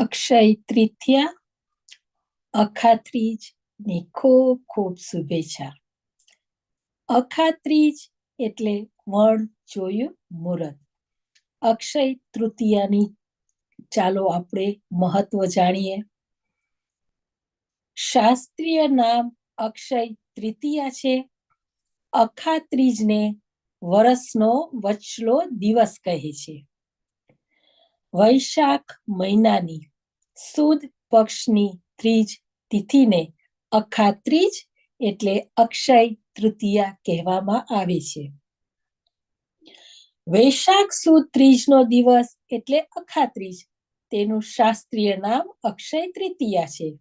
અક્ષય તૃતીયા અખાત્રીજની ખૂબ ખૂબ શુભેચ્છા અખાત્રીજ એટલે વણ જોયું મુહૂર્ત અક્ષય તૃતીયાની ચાલો આપણે મહત્વ જાણીએ શાસ્ત્રીય નામ અક્ષય તૃતીયા છે અખાત્રીજને વરસનો વચલો દિવસ કહે છે વૈશાખ મહિનાની સુદ પક્ષની ત્રીજ તિથિને અખાત્રીજ એટલે અક્ષય તૃતીયા કહેવામાં આવે છે. વૈશાખ સુદ ત્રીજનો દિવસ એટલે અખાત્રીજ. તેનું શાસ્ત્રીય નામ અક્ષય તૃતીયા છે.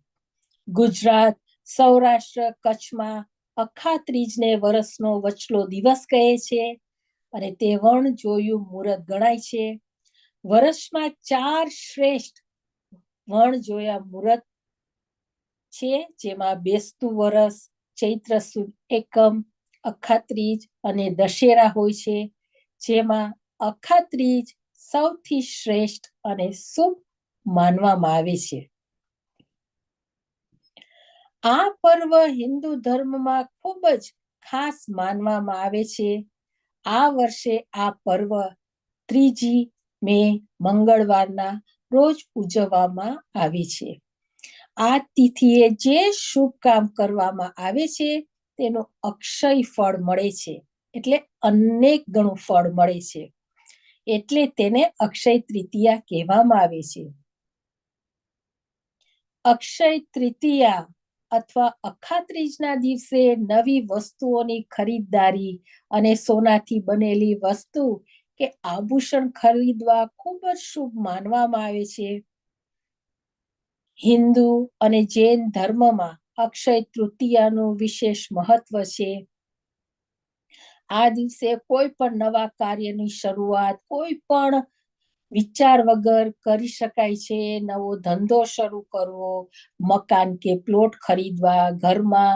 ગુજરાત, સૌરાષ્ટ્ર, કચ્છમાં અખાત્રીજને વર્ષનો વચલો દિવસ કહે છે અને તે વણ જોયું મુહૂર્ત ગણાય છે. વર્ષમાં ચાર શ્રેષ્ઠ વણ જોયા મુહૂર્ત છે, જેમાં બેસતું વરસ, ચૈત્ર સુદ એકમ, અખાત્રીજ અને દશેરા હોય છે, જેમાં અખાત્રીજ સૌથી શ્રેષ્ઠ અને શુભ માનવામાં આવે છે. આ પર્વ હિન્દુ ધર્મમાં ખૂબ જ ખાસ માનવામાં આવે છે. આ વર્ષે આ પર્વ ત્રીજી મે મંગળવારના રોજ ઉજવવામાં આવે છે. આ તિથિએ જે શુભ કામ કરવામાં આવે છે, તેનો અક્ષય ફળ મળે છે. એટલે અનેક ગણું ફળ મળે છે. એટલે તેને અક્ષય તૃતીયા કહેવામાં આવે છે. અક્ષય તૃતીયા અથવા અખાત્રીજના દિવસે નવી વસ્તુઓની ખરીદદારી અને સોનાથી બનેલી વસ્તુ કે આભૂષણ ખરીદવા ખૂબ જ શુભ માનવામાં આવે છે. હિન્દુ અને જૈન ધર્મમાં અક્ષય તૃતીયાનું વિશેષ મહત્વ છે. આ દિવસે કોઈ પણ નવા કાર્યની શરૂઆત કોઈ પણ વિચાર વગર કરી શકાય છે. નવો ધંધો શરૂ કરવો, મકાન કે પ્લોટ ખરીદવા, ઘરમાં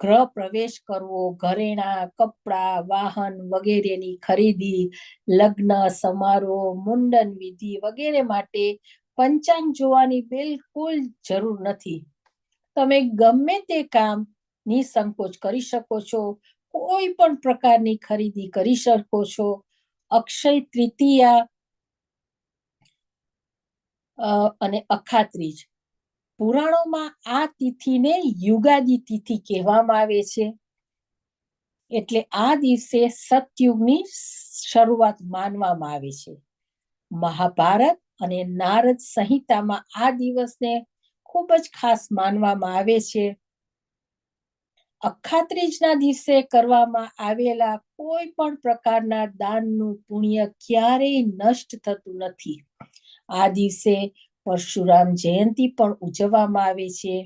ગ્રહ પ્રવેશ કરવો, ઘરેણા, કપડા, વાહન વગેરેની ખરીદી, લગ્ન, સમારોહ, મુંડન વિધિ વગેરે માટે પંચાંગ જોવાની બિલકુલ જરૂર નથી. તમે ગમે તે કામ નિસંકોચ કરી શકો છો, કોઈ પણ પ્રકારની ખરીદી કરી શકો છો. અક્ષય તૃતીયા અને અખાત્રીજ. પુરાણોમાં આ તિથિને યુગાદી તિથિ કહેવામાં આવે છે. એટલે આ દિવસે સતયુગની શરૂઆત માનવામાં આવે છે. મહાભારત અને નારદ સંહિતામાં આ દિવસને ખૂબ જ ખાસ માનવામાં આવે છે. અખાત્રીજના દિવસે કરવામાં આવેલા કોઈ પણ પ્રકારના દાનનું પુણ્ય ક્યારેય નષ્ટ થતું નથી. આ દિવસે પરશુરામ જયંતિ પણ ઉજવવામાં આવે છે.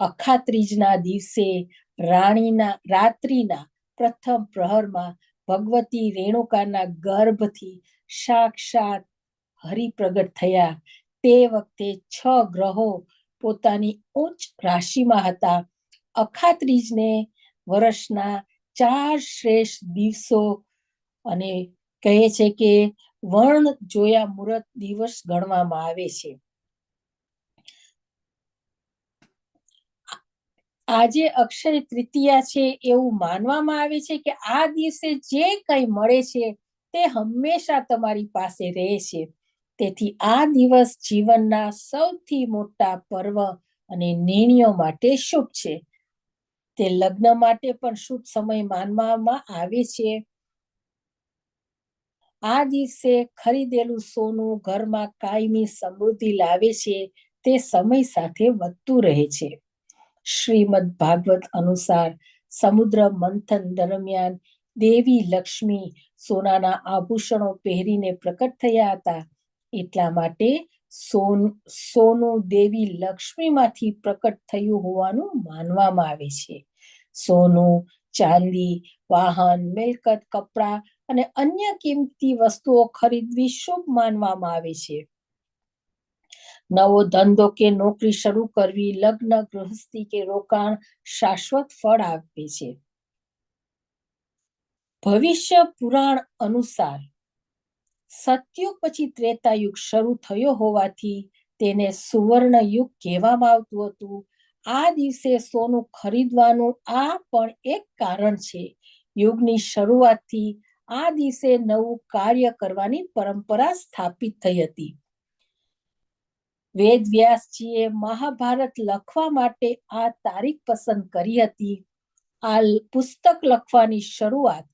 અખાત્રીજના દિવસે રાણીના, રાત્રિના પ્રથમ પ્રહરમાં ભગવતી રેણુકાના ગર્ભથી સાક્ષાત હરિપ્રગટ થયા. તે વખતે છ ગ્રહો પોતાની ઉચ્ચ રાશિમાં હતા. અખાત્રીજને વર્ષના ચાર શ્રેષ્ઠ દિવસો અને કહે છે કે વર્ણ જોયા મુહૂર્ત દિવસ ગણવામાં આવે છે. આજે અક્ષય તૃતીયા છે એવું માનવામાં આવે છે કે આ દિવસે જે કંઈ મળે છે તે હંમેશા તમારી પાસે રહે છે. તેથી આ દિવસ જીવનના સૌથી મોટા પર્વ અને નિર્ણયો માટે શુભ છે. તે લગ્ન માટે પણ શુભ સમય માનવામાં આવે છે. આ દિવસે ખરીદેલું સોનું ઘરમાં કાયમી સમૃદ્ધિ લાવે છે, તે સમય સાથે વધતું રહે છે. શ્રીમદ ભાગવત અનુસાર સમુદ્ર મંથન દરમિયાન દેવી લક્ષ્મી સોનાના આભૂષણો પહેરીને પ્રકટ થયા હતા. એટલા માટે સોન, સોનું દેવી લક્ષ્મીમાંથી પ્રકટ થયું હોવાનું માનવામાં આવે છે. સોનું, ચાંદી, વાહન, મિલકત, કપડા અને અન્ય કિંમતી વસ્તુઓ ખરીદવી શુભ માનવામાં આવે છે. નવો ધંધો કે નોકરી શરૂ કરવી, લગ્ન, ગૃહસ્થી કે રોકાણ શાશ્વત ફળ આપે છે. ભવિષ્ય પુરાણ અનુસાર, સત્યુગ પછી ત્રેતાયુગ શરૂ થયો હોવાથી તેને સુવર્ણ યુગ કહેવામાં આવતું હતું. આ દિવસે સોનું ખરીદવાનું આ પણ એક કારણ છે. યુગની શરૂઆતથી આ દિવસે નવું કાર્ય કરવાની પરંપરા સ્થાપિત થઈ હતી. વેદ વ્યાસજીએ મહાભારત લખવા માટે આ તારીખ પસંદ કરી હતી. આ પુસ્તક લખવાની શરૂઆત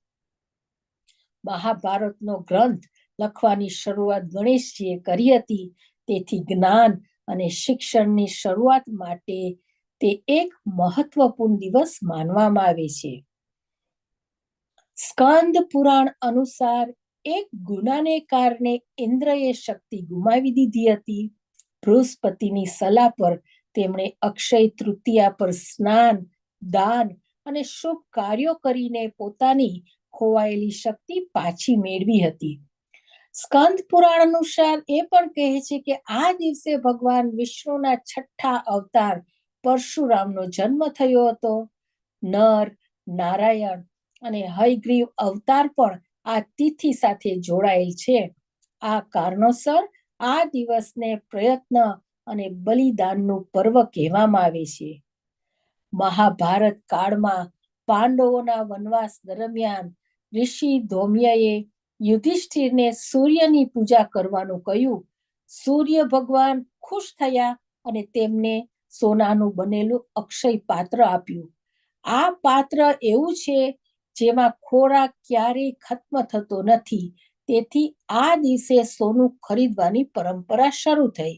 મહાભારતનો ગ્રંથ લખવાની શરૂઆત ગણેશજીએ કરી હતી. તેથી જ્ઞાન અને શિક્ષણની શરૂઆત માટે તે એક મહત્વપૂર્ણ દિવસ માનવામાં આવે છે. સ્કંદ પુરાણ અનુસાર એક ગુનાને કારણે ઇન્દ્રએ શક્તિ ગુમાવી દીધી હતી. બૃહસ્પતિની સલાહ પર તેમણે અક્ષય તૃતીયા પર સ્નાન, દાન અને શુભ કાર્યો કરીને પોતાની ખોવાયેલી શક્તિ પાછી મેળવી હતી. સ્કંદ પુરાણ અનુસાર એ પણ કહે છે કે આ દિવસે ભગવાન વિષ્ણુના છઠ્ઠા અવતાર પરશુરામનો જન્મ થયો હતો. નર, નારાયણ અને હયગ્રીવ અવતાર પણ આ તિથિ સાથે જોડાયેલ છે. આ કારણોસર આ દિવસને પ્રયત્ન અને બલિદાનનું પર્વ કહેવામાં આવે છે. મહાભારત કાળમાં પાંડવોના વનવાસ દરમિયાન ઋષિ ધૌમ્યએ યુધિષ્ઠિરને સૂર્યની પૂજા કરવાનું કહ્યું. સૂર્ય ભગવાન ખુશ થયા અને તેમને સોનાનું બનેલું અક્ષય પાત્ર આપ્યું. આ પાત્ર એવું છે જેમાં ખોરાક ક્યારેય ખત્મ થતો નથી. તેથી આ દિવસે સોનું ખરીદવાની પરંપરા શરૂ થઈ.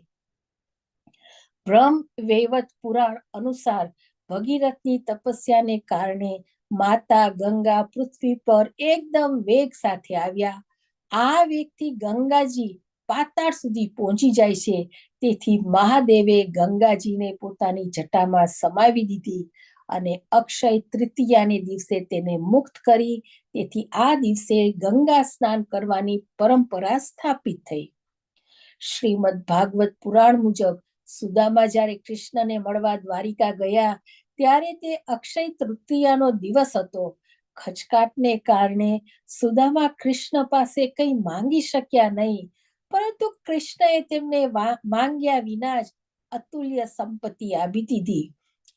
બ્રહ્મ વૈવત પુરાણ અનુસાર ભગીરથની તપસ્યાને કારણે માતા ગંગા પૃથ્વી પર એકદમ વેગ સાથે આવ્યા. આ વેગથી ગંગાજી પાતાળ સુધી પહોંચી જાય છે. તેથી મહાદેવે ગંગાજીને પોતાની જટામાં સમાવી દીધી. અને અક્ષય તૃતીયાને દિવસે તેને મુક્ત કરી, તેથી આ દિવસે ગંગા સ્નાન કરવાની પરંપરા સ્થાપિત થઈ. શ્રીમદ ભાગવત પુરાણ મુજબ સુદામા જ્યારે કૃષ્ણને મળવા દ્વારિકા ગયા, ત્યારે તે અક્ષય તૃતીયાનો દિવસ હતો. ખચકાટને કારણે સુદામા કૃષ્ણ પાસે કંઈ માંગી શક્યા નહીં, પરંતુ કૃષ્ણએ તેમને માંગ્યા વિના જ અતુલ્ય સંપત્તિ આપી દીધી.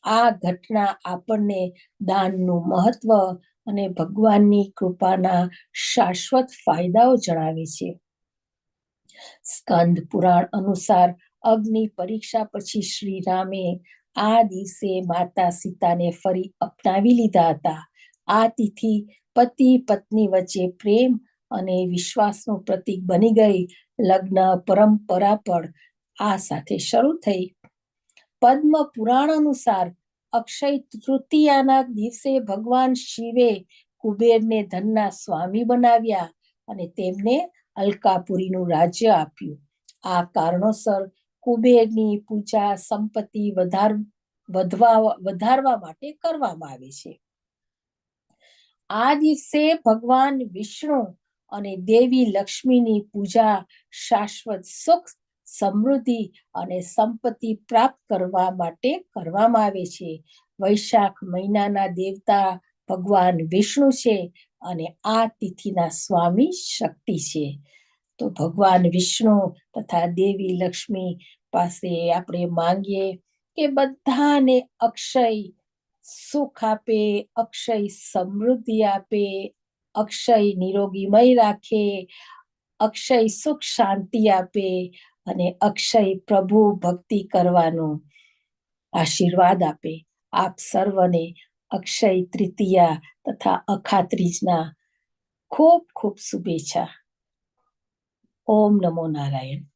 આ ઘટના આપણને દાનનું મહત્વ અને ભગવાનની કૃપાના શાશ્વત ફાયદાઓ જણાવે છે. સ્કંદ પુરાણ અનુસાર અગ્નિ પરીક્ષા પછી શ્રી રામે આ દિવસે માતા સીતાને ફરી અપનાવી લીધા હતા. આ તિથિ પતિ પત્ની વચ્ચે પ્રેમ અને વિશ્વાસનું પ્રતીક બની ગઈ. લગ્ન પરંપરા પણ આ સાથે શરૂ થઈ. પદ્મ પુરાણ અનુસાર અક્ષય તૃતીયાના દિવસે ભગવાન શિવે કુબેરને ધનના સ્વામી બનાવ્યા અને તેમને અલકાપુરીનું રાજ્ય આપ્યું. આ કારણોસર કુબેરની પૂજા સંપત્તિ વધાર, વધવા, વધારવા માટે કરવામાં આવે છે. આ દિવસે ભગવાન વિષ્ણુ અને દેવી લક્ષ્મીની પૂજા શાશ્વત સુખ સમૃદ્ધિ અને સંપત્તિ પ્રાપ્ત કરવા માટે કરવામાં આવે છે. વૈશાખ મહિનાના દેવતા ભગવાન વિષ્ણુ છે અને આ તિથિના સ્વામી શક્તિ છે. તો ભગવાન વિષ્ણુ તથા દેવી લક્ષ્મી પાસે આપણે માંગીએ કે બધાને અક્ષય સુખ આપે, અક્ષય સમૃદ્ધિ આપે, અક્ષય નિરોગીમય રાખે, અક્ષય સુખ શાંતિ આપે અને અક્ષય પ્રભુ ભક્તિ કરવાનો આશીર્વાદ આપે. આપ સર્વને અક્ષય તૃતીયા તથા અખાત્રીજના ખૂબ ખૂબ શુભેચ્છા. ઓમ નમો નારાયણ.